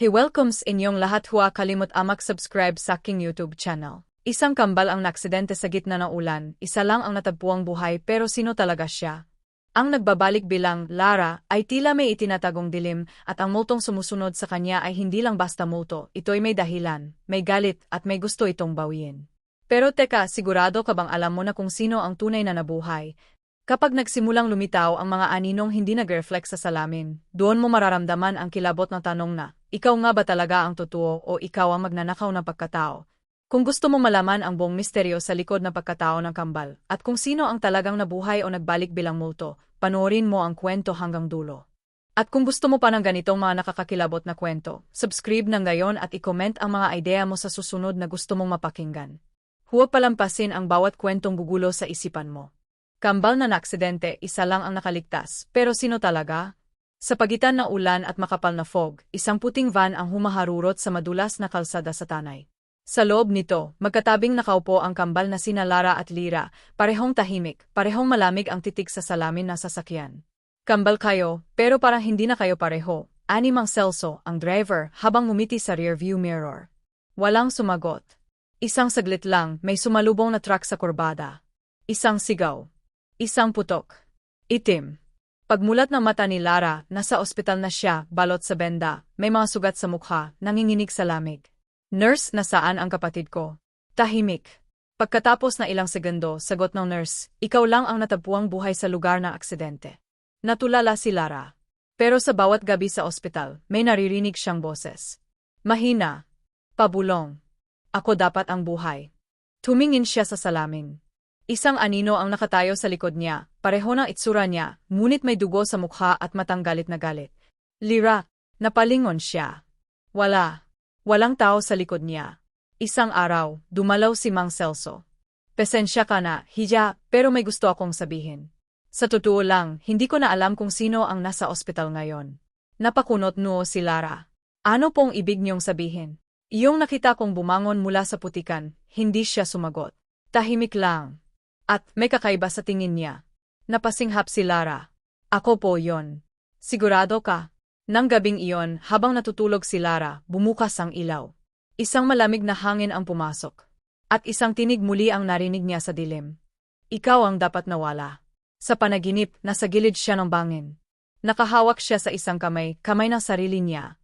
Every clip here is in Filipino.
He welcomes inyong lahat huwa kalimot amak subscribe sa aking YouTube channel. Isang kambal ang naksidente sa gitna ng ulan, isa lang ang natagpuang buhay pero sino talaga siya? Ang nagbabalik bilang Lara ay tila may itinatagong dilim at ang multong sumusunod sa kanya ay hindi lang basta multo, ito'y may dahilan, may galit at may gusto itong bawiin. Pero teka, sigurado ka bang alam mo na kung sino ang tunay na nabuhay? Kapag nagsimulang lumitaw ang mga aninong hindi nag-reflect sa salamin, doon mo mararamdaman ang kilabot na tanong na, ikaw nga ba talaga ang totoo o ikaw ang magnanakaw na pagkatao? Kung gusto mo malaman ang buong misteryo sa likod ng pagkatao ng kambal, at kung sino ang talagang nabuhay o nagbalik bilang multo, panoorin mo ang kwento hanggang dulo. At kung gusto mo pa ng ganitong mga nakakakilabot na kwento, subscribe na ngayon at i-comment ang mga idea mo sa susunod na gusto mong mapakinggan. Huwag palampasin ang bawat kwentong gugulo sa isipan mo. Kambal na naksidente, isa lang ang nakaligtas, pero sino talaga? Sa pagitan ng ulan at makapal na fog, isang puting van ang humaharurot sa madulas na kalsada sa tanay. Sa loob nito, magkatabing nakaupo ang kambal na sina Lara at Lira, parehong tahimik, parehong malamig ang titig sa salamin na sasakyan. Kambal kayo, pero parang hindi na kayo pareho, animang Celso, ang driver, habang ngumiti sa rearview mirror. Walang sumagot. Isang saglit lang, may sumalubong na truck sa kurbada. Isang sigaw. Isang putok. Itim. Pagmulat ng mata ni Lara, nasa ospital na siya, balot sa benda, may mga sugat sa mukha, nanginginig sa lamig. Nurse, nasaan ang kapatid ko? Tahimik. Pagkatapos na ilang segundo, sagot ng nurse, ikaw lang ang natapuang buhay sa lugar ng aksidente. Natulala si Lara. Pero sa bawat gabi sa ospital, may naririnig siyang boses. Mahina. Pabulong. Ako dapat ang buhay. Tumingin siya sa salamin. Isang anino ang nakatayo sa likod niya, pareho ng itsura niya, ngunit may dugo sa mukha at matang galit na galit. Lira, napalingon siya. Wala. Walang tao sa likod niya. Isang araw, dumalaw si Mang Celso. Pesensya ka na, Hija, pero may gusto akong sabihin. Sa totoo lang, hindi ko na alam kung sino ang nasa ospital ngayon. Napakunot nuo si Lara. Ano pong ibig niyong sabihin? Iyong nakita kong bumangon mula sa putikan, hindi siya sumagot. Tahimik lang, at may kakaiba sa tingin niya. Napasinghap si Lara. Ako po yon. Sigurado ka? Nang gabing iyon, habang natutulog si Lara, bumukas ang ilaw. Isang malamig na hangin ang pumasok. At isang tinig muli ang narinig niya sa dilim. Ikaw ang dapat nawala. Sa panaginip, nasa gilid siya ng bangin. Nakahawak siya sa isang kamay, kamay ng sarili niya.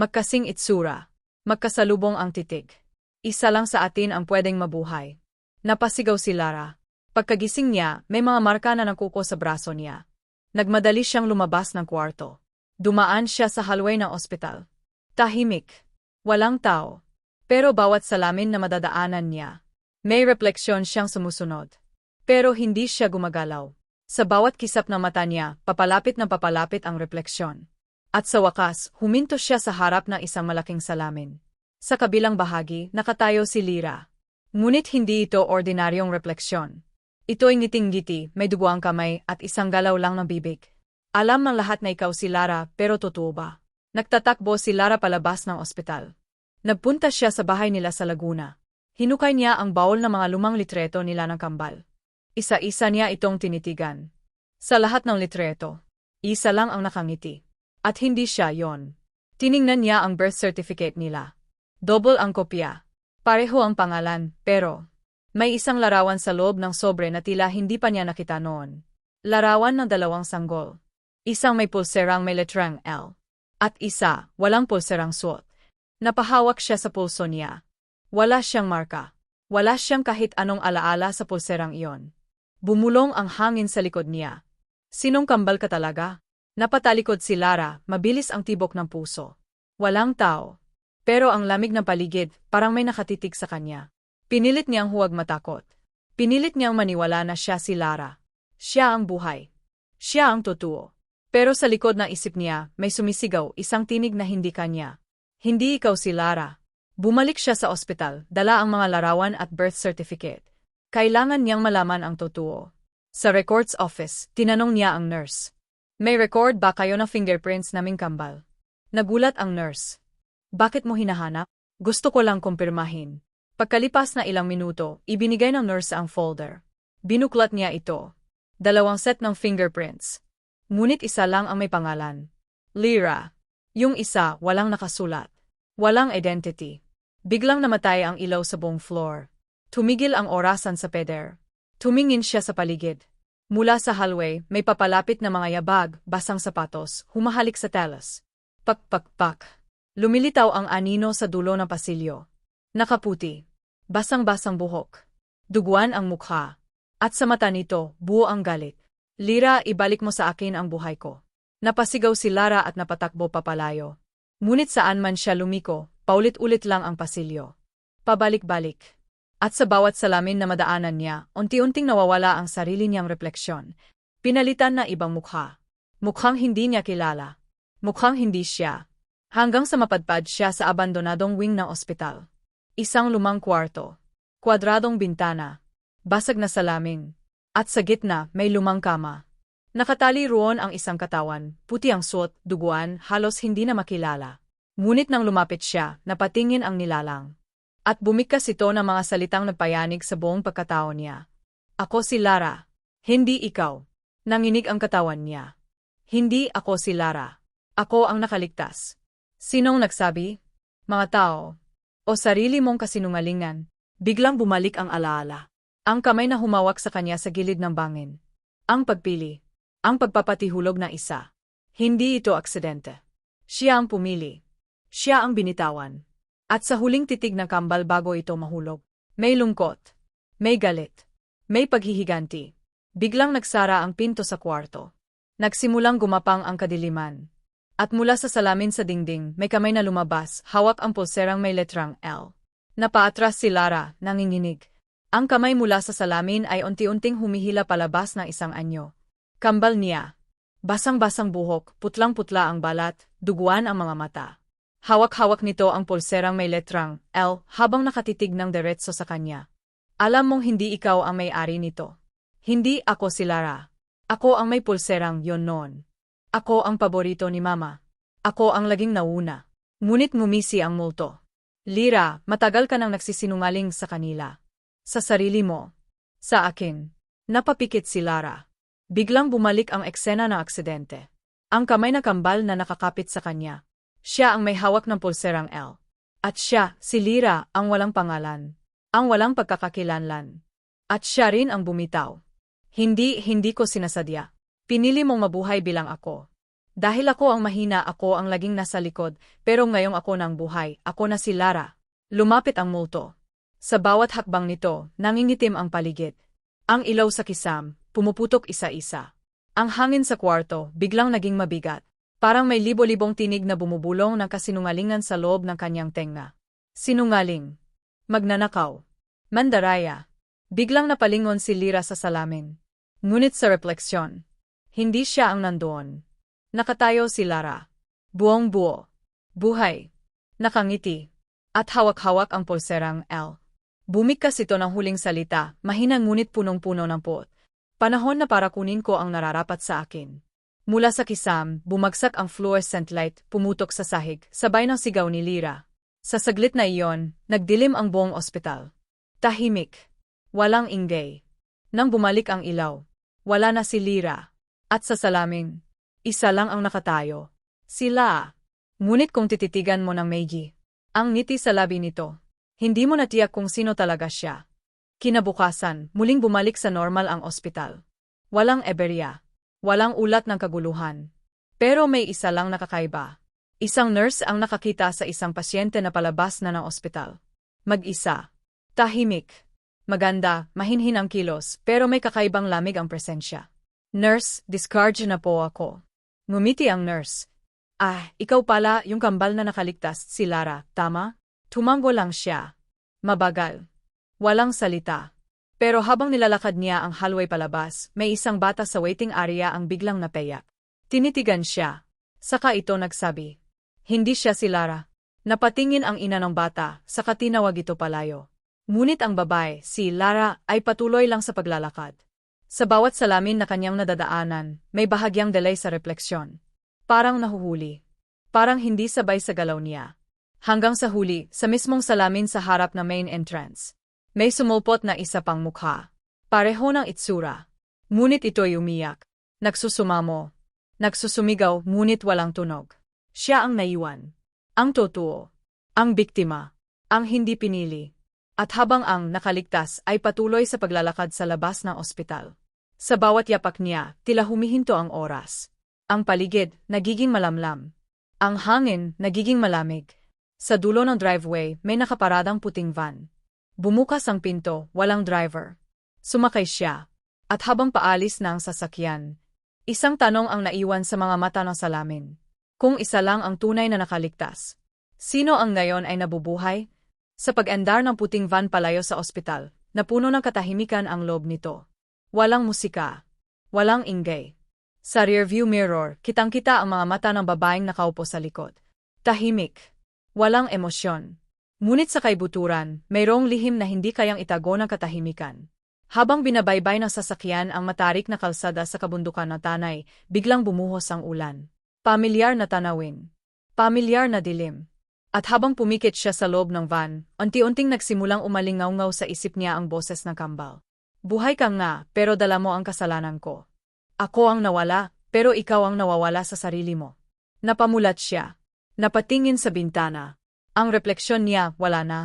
Magkasing itsura. Magkasalubong ang titig. Isa lang sa atin ang pwedeng mabuhay. Napasigaw si Lara. Pagkagising niya, may mga marka na nagkuko sa braso niya. Nagmadali siyang lumabas ng kwarto. Dumaan siya sa hallway ng ospital. Tahimik. Walang tao. Pero bawat salamin na madadaanan niya, may refleksyon siyang sumusunod. Pero hindi siya gumagalaw. Sa bawat kisap ng mata niya, papalapit na papalapit ang refleksyon. At sa wakas, huminto siya sa harap ng isang malaking salamin. Sa kabilang bahagi, nakatayo si Lira. Ngunit hindi ito ordinaryong refleksyon. Ito'y ngiting-ngiti, may dugo ang kamay at isang galaw lang ng bibig. Alam ng lahat na ikaw si Lara, pero totoo ba? Nagtatakbo si Lara palabas ng ospital. Nagpunta siya sa bahay nila sa Laguna. Hinukay niya ang baul ng mga lumang litreto nila ng kambal. Isa-isa niya itong tinitigan. Sa lahat ng litreto, isa lang ang nakangiti. At hindi siya yon. Tiningnan niya ang birth certificate nila. Double ang kopya. Pareho ang pangalan, pero may isang larawan sa loob ng sobre na tila hindi pa niya nakita noon. Larawan ng dalawang sanggol. Isang may pulserang may letrang L. At isa, walang pulserang suot. Napahawak siya sa pulso niya. Wala siyang marka. Wala siyang kahit anong alaala sa pulserang iyon. Bumulong ang hangin sa likod niya. Sinong kambal ka talaga? Napatalikod si Lara, mabilis ang tibok ng puso. Walang tao. Pero ang lamig ng paligid, parang may nakatitig sa kanya. Pinilit niyang huwag matakot. Pinilit niyang maniwala na siya si Lara. Siya ang buhay. Siya ang totoo. Pero sa likod ng isip niya, may sumisigaw isang tinig na hindi kanya. Hindi ikaw si Lara. Bumalik siya sa ospital, dala ang mga larawan at birth certificate. Kailangan niyang malaman ang totoo. Sa records office, tinanong niya ang nurse. May record ba kayo ng fingerprints naming kambal? Nagulat ang nurse. Bakit mo hinahanap? Gusto ko lang kumpirmahin. Pagkalipas na ilang minuto, ibinigay ng nurse ang folder. Binuklat niya ito. Dalawang set ng fingerprints. Ngunit isa lang ang may pangalan. Lira. Yung isa, walang nakasulat. Walang identity. Biglang namatay ang ilaw sa buong floor. Tumigil ang orasan sa peder. Tumingin siya sa paligid. Mula sa hallway, may papalapit na mga yabag, basang sapatos, humahalik sa telas. Pak-pak-pak. Lumilitaw ang anino sa dulo ng pasilyo. Nakaputi. Basang-basang buhok. Duguan ang mukha. At sa mata nito, buo ang galit. Lira, ibalik mo sa akin ang buhay ko. Napasigaw si Lara at napatakbo papalayo. Ngunit saan man siya lumiko, paulit-ulit lang ang pasilyo. Pabalik-balik. At sa bawat salamin na madaanan niya, unti-unting nawawala ang sarili niyang refleksyon. Pinalitan na ibang mukha. Mukhang hindi niya kilala. Mukhang hindi siya. Hanggang sa mapadpad siya sa abandonadong wing ng ospital. Isang lumang kwarto. Kwadradong bintana. Basag na salamin. At sa gitna, may lumang kama. Nakatali roon ang isang katawan, puti ang suot, duguan, halos hindi na makilala. Ngunit nang lumapit siya, napatingin ang nilalang. At bumikas ito ng mga salitang nagpayanig sa buong pagkatao niya. Ako si Lara. Hindi ikaw. Nanginig ang katawan niya. Hindi ako si Lara. Ako ang nakaligtas. Sinong nagsabi? Mga tao. O sarili mong kasinungalingan. Biglang bumalik ang alaala. Ang kamay na humawak sa kanya sa gilid ng bangin. Ang pagpili. Ang pagpapatihulog na isa. Hindi ito aksidente. Siya ang pumili. Siya ang binitawan. At sa huling titig ng kambal bago ito mahulog, may lungkot, may galit, may paghihiganti. Biglang nagsara ang pinto sa kwarto. Nagsimulang gumapang ang kadiliman. At mula sa salamin sa dingding, may kamay na lumabas, hawak ang pulserang may letrang L. Napaatras si Lara, nanginginig. Ang kamay mula sa salamin ay unti-unting humihila palabas ng isang anyo. Kambal niya. Basang-basang buhok, putlang-putla ang balat, duguan ang mga mata. Hawak-hawak nito ang pulserang may letrang L habang nakatitig ng diretso sa kanya. Alam mong hindi ikaw ang may-ari nito. Hindi ako si Lara. Ako ang may pulserang yon noon. Ako ang paborito ni Mama. Ako ang laging nauna. Ngunit ngumisi ang multo. Lira, matagal ka nang nagsisinungaling sa kanila. Sa sarili mo. Sa akin. Napapikit si Lara. Biglang bumalik ang eksena ng aksidente. Ang kamay na kambal na nakakapit sa kanya. Siya ang may hawak ng pulserang L. At siya, si Lira, ang walang pangalan. Ang walang pagkakakilanlan. At siya rin ang bumitaw. Hindi, hindi ko sinasadya. Pinili mong mabuhay bilang ako. Dahil ako ang mahina, ako ang laging nasa likod, pero ngayong ako ng buhay, ako na si Lara. Lumapit ang multo. Sa bawat hakbang nito, nangingitim ang paligid. Ang ilaw sa kisam, pumuputok isa-isa. Ang hangin sa kwarto, biglang naging mabigat. Parang may libo-libong tinig na bumubulong ng kasinungalingan sa loob ng kanyang tenga. Sinungaling. Magnanakaw. Mandaraya. Biglang napalingon si Lira sa salamin. Ngunit sa refleksyon, hindi siya ang nandoon. Nakatayo si Lara. Buong buo. Buhay. Nakangiti. At hawak-hawak ang pulserang L. Bumikas ito ng huling salita, mahina ngunit punong-puno ng pot. Panahon na para kunin ko ang nararapat sa akin. Mula sa kisam, bumagsak ang fluorescent light, pumutok sa sahig, sabay ng sigaw ni Lira. Sa saglit na iyon, nagdilim ang buong ospital. Tahimik. Walang ingay. Nang bumalik ang ilaw, wala na si Lira. At sa salamin, isa lang ang nakatayo. Sila. Ngunit kung tititigan mo ng Meiji, ang ngiti sa labi nito, hindi mo natiyak kung sino talaga siya. Kinabukasan, muling bumalik sa normal ang ospital. Walang eberya. Walang ulat ng kaguluhan. Pero may isa lang nakakaiba. Isang nurse ang nakakita sa isang pasyente na palabas na ng ospital. Mag-isa. Tahimik. Maganda, mahinhin ang kilos, pero may kakaibang lamig ang presensya. Nurse, discourage na po ako. Ngumiti ang nurse. Ah, ikaw pala yung kambal na nakaligtas, si Lara, tama? Tumango lang siya. Mabagal. Walang salita. Pero habang nilalakad niya ang hallway palabas, may isang bata sa waiting area ang biglang napayak. Tinitigan siya. Saka ito nagsabi. Hindi siya si Lara. Napatingin ang ina ng bata, saka tinawag ito palayo. Ngunit ang babae, si Lara, ay patuloy lang sa paglalakad. Sa bawat salamin na kanyang nadadaanan, may bahagyang delay sa refleksyon. Parang nahuhuli. Parang hindi sabay sa galaw niya. Hanggang sa huli, sa mismong salamin sa harap na main entrance. May sumulpot na isa pang mukha. Pareho ng itsura. Ngunit ito'y umiyak. Nagsusumamo. Nagsusumigaw ngunit walang tunog. Siya ang naiwan. Ang totoo. Ang biktima. Ang hindi pinili. At habang ang nakaligtas ay patuloy sa paglalakad sa labas ng ospital. Sa bawat yapak niya, tila humihinto ang oras. Ang paligid, nagiging malamlam. Ang hangin, nagiging malamig. Sa dulo ng driveway, may nakaparadang puting van. Bumukas ang pinto, walang driver. Sumakay siya. At habang paalis na ang sasakyan, isang tanong ang naiwan sa mga mata ng salamin. Kung isa lang ang tunay na nakaligtas, sino ang ngayon ay nabubuhay? Sa pag-andar ng puting van palayo sa ospital, napuno ng katahimikan ang loob nito. Walang musika. Walang ingay. Sa rearview mirror, kitang-kita ang mga mata ng babaeng nakaupo sa likod. Tahimik. Walang emosyon. Ngunit sa kaibuturan, mayroong lihim na hindi kayang itago ng katahimikan. Habang binabaybay ng sasakyan ang matarik na kalsada sa kabundukan na tanay, biglang bumuhos ang ulan. Pamilyar na tanawin. Pamilyar na dilim. At habang pumikit siya sa loob ng van, unti-unting nagsimulang umalingaw-ngaw sa isip niya ang boses ng kambal. Buhay ka nga, pero dala mo ang kasalanan ko. Ako ang nawala, pero ikaw ang nawawala sa sarili mo. Napamulat siya. Napatingin sa bintana. Ang refleksyon niya, wala na.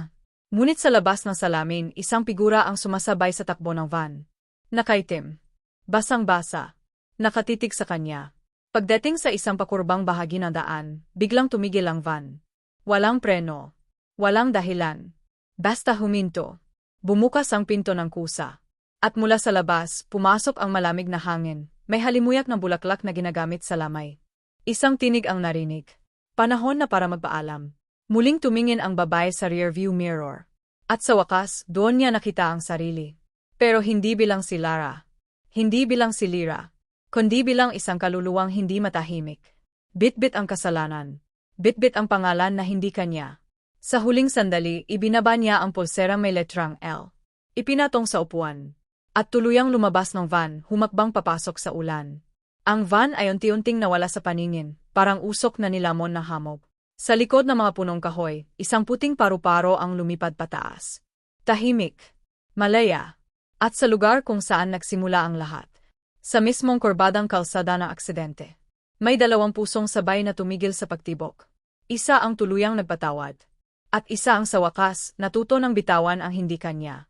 Ngunit sa labas ng salamin, isang figura ang sumasabay sa takbo ng van. Nakaitim. Basang-basa. Nakatitig sa kanya. Pagdating sa isang pakurbang bahagi ng daan, biglang tumigil ang van. Walang preno. Walang dahilan. Basta huminto. Bumukas ang pinto ng kusa. At mula sa labas, pumasok ang malamig na hangin. May halimuyak ng bulaklak na ginagamit sa lamay. Isang tinig ang narinig. Panahon na para magpaalam. Muling tumingin ang babae sa rearview mirror. At sa wakas, doon niya nakita ang sarili. Pero hindi bilang si Lara. Hindi bilang si Lira. Kundi bilang isang kaluluwang hindi matahimik. Bitbit ang kasalanan. Bitbit ang pangalan na hindi kanya. Sa huling sandali, ibinaba niya ang pulserang may letrang L. Ipinatong sa upuan. At tuluyang lumabas ng van, humakbang papasok sa ulan. Ang van ay unti-unting nawala sa paningin, parang usok na nilamon na hamog. Sa likod ng mga punong kahoy, isang puting paru-paro ang lumipad pataas. Tahimik, malaya, at sa lugar kung saan nagsimula ang lahat. Sa mismong kurbadang kalsada ng aksidente. May dalawang pusong sabay na tumigil sa pagtibok. Isa ang tuluyang nagpatawad. At isa ang sa wakas, natuto ng bitawan ang hindi kanya.